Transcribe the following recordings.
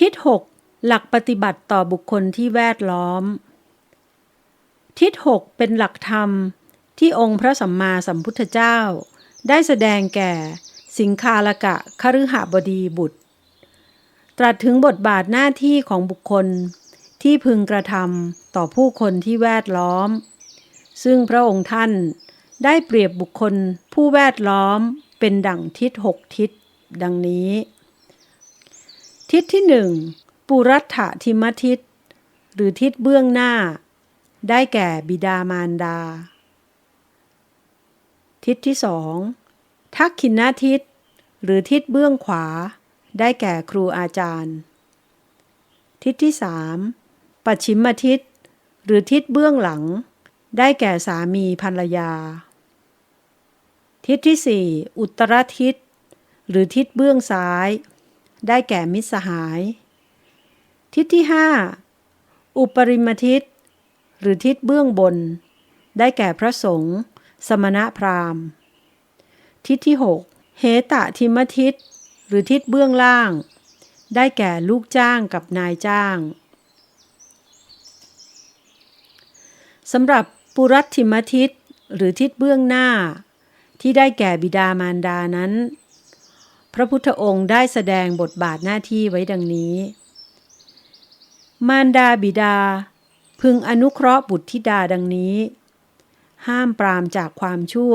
ทิศหกหลักปฏิบัติต่อบุคคลที่แวดล้อม ทิศหกเป็นหลักธรรมที่องค์พระสัมมาสัมพุทธเจ้า ได้แสดงแก่สิงคาลกะคฤหบดีบุตร ตรัสถึงบทบาทหน้าที่ของบุคคลที่พึงกระทำต่อผู้คนที่แวดล้อม ซึ่งพระองค์ท่านได้เปรียบบุคคลผู้แวดล้อมเป็นดั่งทิศหกทิศ ดังนี้ ทิศที่หนึ่งปุรัตถทิมทิศ หรือทิศเบื้องหน้า ได้แก่บิดามารดา ทิศที่สองทักขินนาทิศ หรือทิศเบื้องขวา ได้แก่ครูอาจารย์ ทิศที่สามปัจฉิมทิศ หรือทิศเบื้องหลัง ได้แก่สามีภรรยา ทิศที่สี่อุตรทิศ หรือทิศเบื้องซ้าย ได้แก่มิตรสหาย ทิศที่ห้าอุปริมทิศ หรือทิศเบื้องบน ได้แก่พระสงฆ์สมณะพราหมณ์ ทิศที่หกเหตะทิมทิศ หรือทิศเบื้องล่าง ได้แก่ลูกจ้างกับนายจ้างสำหรับปุรัติมทิศ หรือทิศเบื้องหน้า ที่ได้แก่บิดามารดานั้น พระพุทธองค์ได้แสดงบทบาทหน้าที่ไว้ดังนี้ มารดาบิดา พึงอนุเคราะห์บุตรธิดาดังนี้ ห้ามปรามจากความชั่ว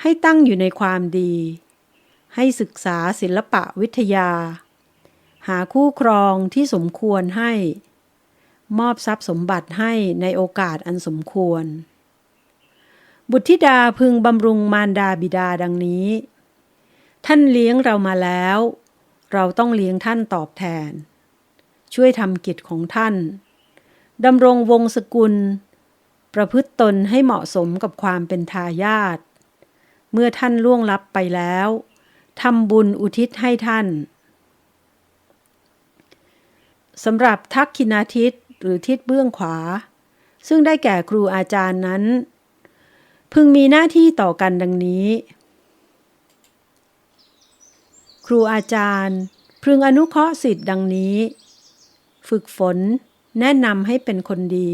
ให้ตั้งอยู่ในความดี ให้ศึกษาศิลปะวิทยา หาคู่ครองที่สมควรให้ มอบทรัพย์สมบัติให้ในโอกาสอันสมควร บุตรธิดาพึงบำรุงมารดาบิดาดังนี้ ท่านเลี้ยงเรามาแล้ว เราต้องเลี้ยงท่านตอบแทน ช่วยทำกิจของท่านดำรงวงศกุล ประพฤติตนให้เหมาะสมกับความเป็นทายาทเมื่อท่านล่วงลับไปแล้วทำบุญอุทิศให้ท่านสำหรับทักขินาทิศหรือทิศเบื้องขวา ซึ่งได้แก่ครูอาจารย์นั้น พึงมีหน้าที่ต่อกันดังนี้ ครูอาจารย์ พึงอนุเคราะห์สิทธิ์ดังนี้ ฝึกฝนแนะนำให้เป็นคนดี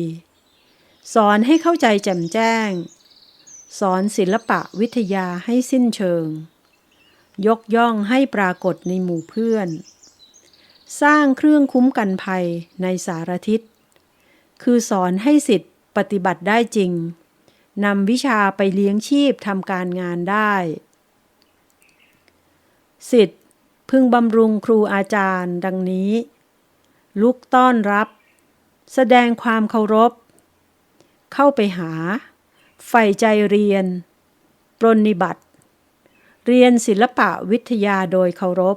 สอนให้เข้าใจแจ่มแจ้ง สอนศิลปะวิทยาให้สิ้นเชิง ยกย่องให้ปรากฏในหมู่เพื่อน สร้างเครื่องคุ้มกันภัยในสารทิศ คือสอนให้สิทธิ์ปฏิบัติได้จริงนำวิชาไปเลี้ยงชีพทำการงานได้ สิทธิ์ พึงบำรุงครูอาจารย์ดังนี้ ลุกต้อนรับ แสดงความเคารพ เข้าไปหา ใฝ่ใจเรียน ปรนนิบัติ เรียนศิลปะวิทยาโดยเคารพ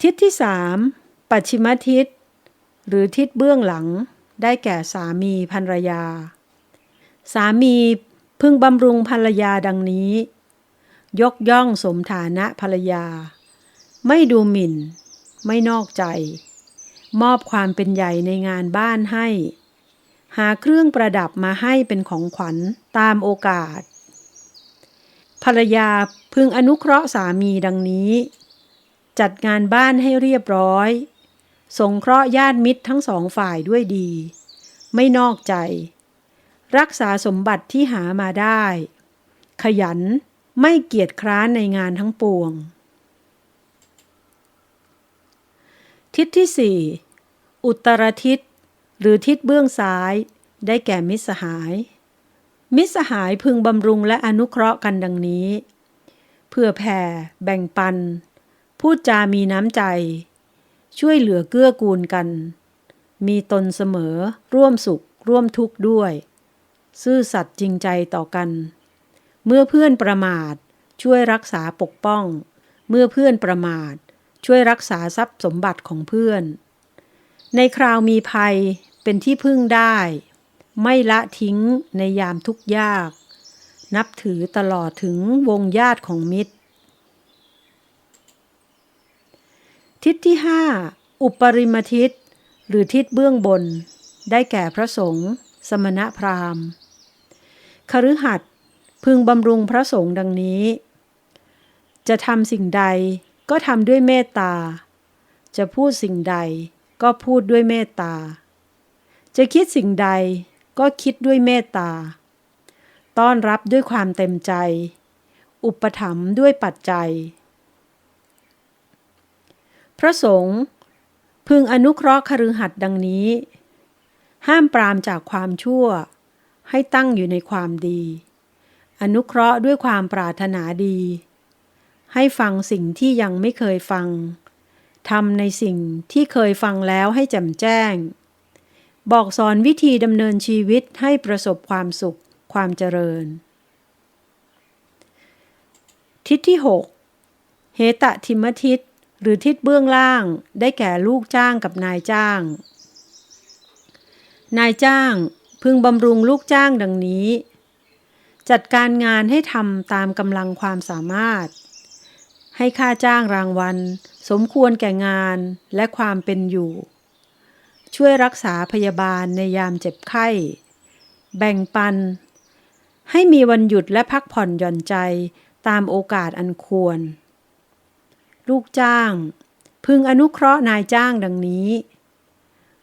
ทิศที่สามปัจฉิมทิศ หรือทิศเบื้องหลังได้แก่สามีภรรยา สามีพึงบำรุงภรรยาดังนี้ ยกย่องสมฐานะภรรยา ไม่ดูหมิ่น ไม่นอกใจ มอบความเป็นใหญ่ในงานบ้านให้ หาเครื่องประดับมาให้เป็นของขวัญตามโอกาส ภรรยาพึงอนุเคราะห์สามีดังนี้ จัดงานบ้านให้เรียบร้อย สงเคราะห์ญาติมิตรทั้งสองฝ่ายด้วยดี ไม่นอกใจ รักษาสมบัติที่หามาได้ ขยัน ไม่เกียจคร้านในงานทั้งปวง ทิศที่สี่อุตรทิศ หรือทิศเบื้องซ้าย ได้แก่มิสหาย มิสหายพึงบำรุงและอนุเคราะห์กันดังนี้ เพื่อแผ่ แบ่งปัน พูดจามีน้ำใจ ช่วยเหลือเกื้อกูลกัน มีตนเสมอ ร่วมสุข ร่วมทุกข์ด้วย ซื่อสัตย์จริงใจต่อกัน เมื่อเพื่อนประมาท ช่วยรักษาปกป้อง เมื่อเพื่อนประมาท ช่วยรักษาทรัพย์สมบัติของเพื่อน ในคราวมีภัยเป็นที่พึ่งได้ ไม่ละทิ้งในยามทุกยาก นับถือตลอดถึงวงญาติของมิตร ทิศที่ห้าอุปริมทิศ หรือทิศเบื้องบน ได้แก่พระสงฆ์สมณพราหมณ์คฤหัสถ์ พึงบำรุงพระสงฆ์ดังนี้ จะทำสิ่งใดก็ทำด้วยเมตตา จะพูดสิ่งใดก็พูดด้วยเมตตา จะคิดสิ่งใดก็คิดด้วยเมตตา ต้อนรับด้วยความเต็มใจ อุปถัมภ์ด้วยปัจจัย พระสงฆ์พึงอนุเคราะห์คฤหัสถ์ดังนี้ ห้ามปรามจากความชั่ว ให้ตั้งอยู่ในความดี อนุเคราะห์ด้วยความปรารถนาดี ให้ฟังสิ่งที่ยังไม่เคยฟังทำในสิ่งที่เคยฟังแล้วให้แจ่มแจ้ง บอกสอนวิธีดำเนินชีวิตให้ประสบความสุขความเจริญ ทิศที่ 6 เหตะทิมทิศหรือทิศเบื้องล่างได้แก่ลูกจ้างกับนายจ้าง นายจ้างพึงบำรุงลูกจ้างดังนี้ จัดการงานให้ทำตามกำลังความสามารถ ให้ค่าจ้างรางวัล สมควรแก่งานและความเป็นอยู่ ช่วยรักษาพยาบาลในยามเจ็บไข้ แบ่งปัน ให้มีวันหยุดและพักผ่อนหย่อนใจตามโอกาสอันควร ลูกจ้าง พึงอนุเคราะห์นายจ้างดังนี้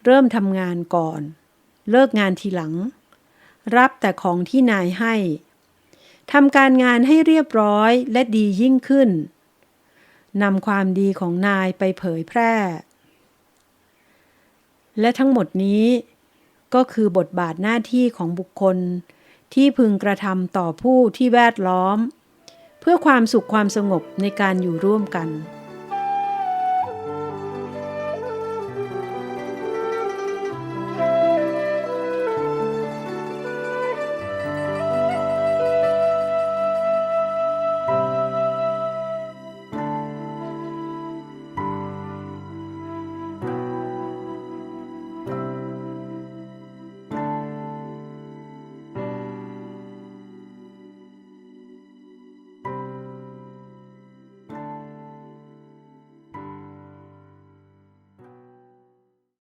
เริ่มทำงานก่อน เลิกงานทีหลังรับแต่ของที่นายให้ ทำการงานให้เรียบร้อยและดียิ่งขึ้นนำความดีของนายไปเผยแพร่ และทั้งหมดนี้ก็คือบทบาทหน้าที่ของบุคคล ที่พึงกระทำต่อผู้ที่แวดล้อม เพื่อความสุขความสงบในการอยู่ร่วมกัน